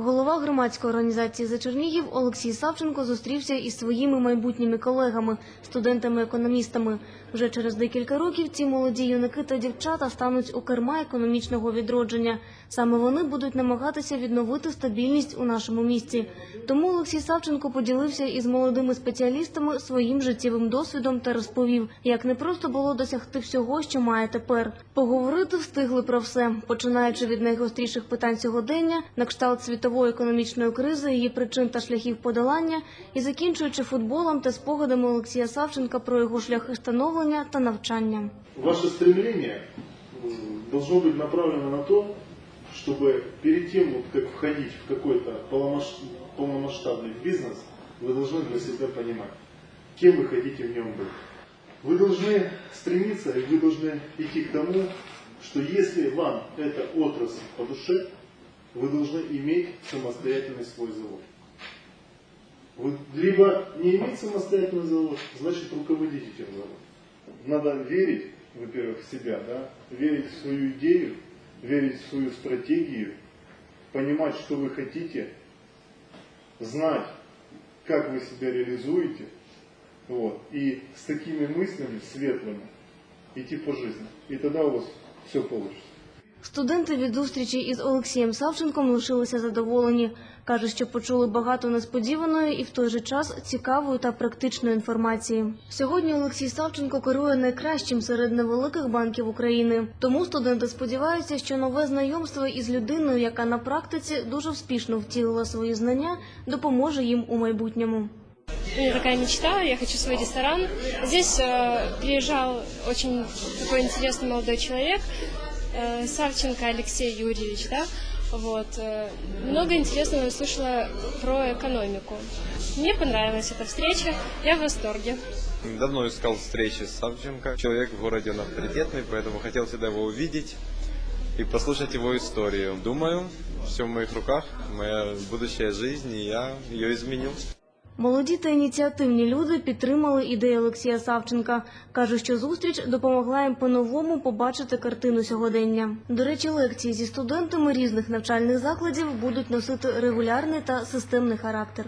Голова громадської організації «За Чернігів» Олексій Савченко зустрівся із своїми майбутніми колегами, студентами-економістами. Вже через декілька років ці молоді юнаки та дівчата стануть у керма економічного відродження. Саме вони будуть намагатися відновити стабільність у нашому місті. Тому Олексій Савченко поділився із молодими спеціалістами своїм життєвим досвідом та розповів, як не просто було досягти всього, що має тепер. Поговорити встигли про все, починаючи від найгостріших питань сьогодення, на кшталт світової економічної кризи, її причин та шляхів подолання, і закінчуючи футболом та спогадами Олексія Савченка про його шляхи становлення та навчання. Ваше стремление м, должно быть направлено на то, чтобы перед тем, вот, как входить в какой-то полномасш- полномасштабный бизнес, вы должны для себя понимать, кем вы хотите в нем быть. Вы должны стремиться и вы должны идти к тому, что если вам эта отрасль по душе, вы должны иметь самостоятельный свой завод. Вы либо не иметь самостоятельный завод, значит руководить этим заводом. Надо верить, во-первых, в себя, да, верить в свою идею, верить в свою стратегию, понимать, что вы хотите, знать, как вы себя реализуете, вот, и с такими мыслями светлыми идти по жизни. И тогда у вас все получится. Студенти від зустрічі із Олексієм Савченком лишилися задоволені. Кажуть, що почули багато несподіваної і в той же час цікавої та практичної інформації. Сьогодні Олексій Савченко керує найкращим серед невеликих банків України. Тому студенти сподіваються, що нове знайомство із людиною, яка на практиці дуже успішно втілила свої знання, допоможе їм у майбутньому. У меня такая мечта, я хочу свой ресторан. Здесь э, приезжал очень такой интересный молодой человек, э, Савченко Алексей Юрьевич, да, вот. э, много интересного я услышала про экономику. Мне понравилась эта встреча, я в восторге. Давно искал встречи с Савченко. Человек в городе он авторитетный, поэтому хотел всегда его увидеть и послушать его историю. Думаю, все в моих руках, моя будущая жизнь, и я ее изменю. Молоді та ініціативні люди підтримали ідею Олексія Савченка. Кажуть, що зустріч допомогла їм по-новому побачити картину сьогодення. До речі, лекції зі студентами різних навчальних закладів будуть носити регулярний та системний характер.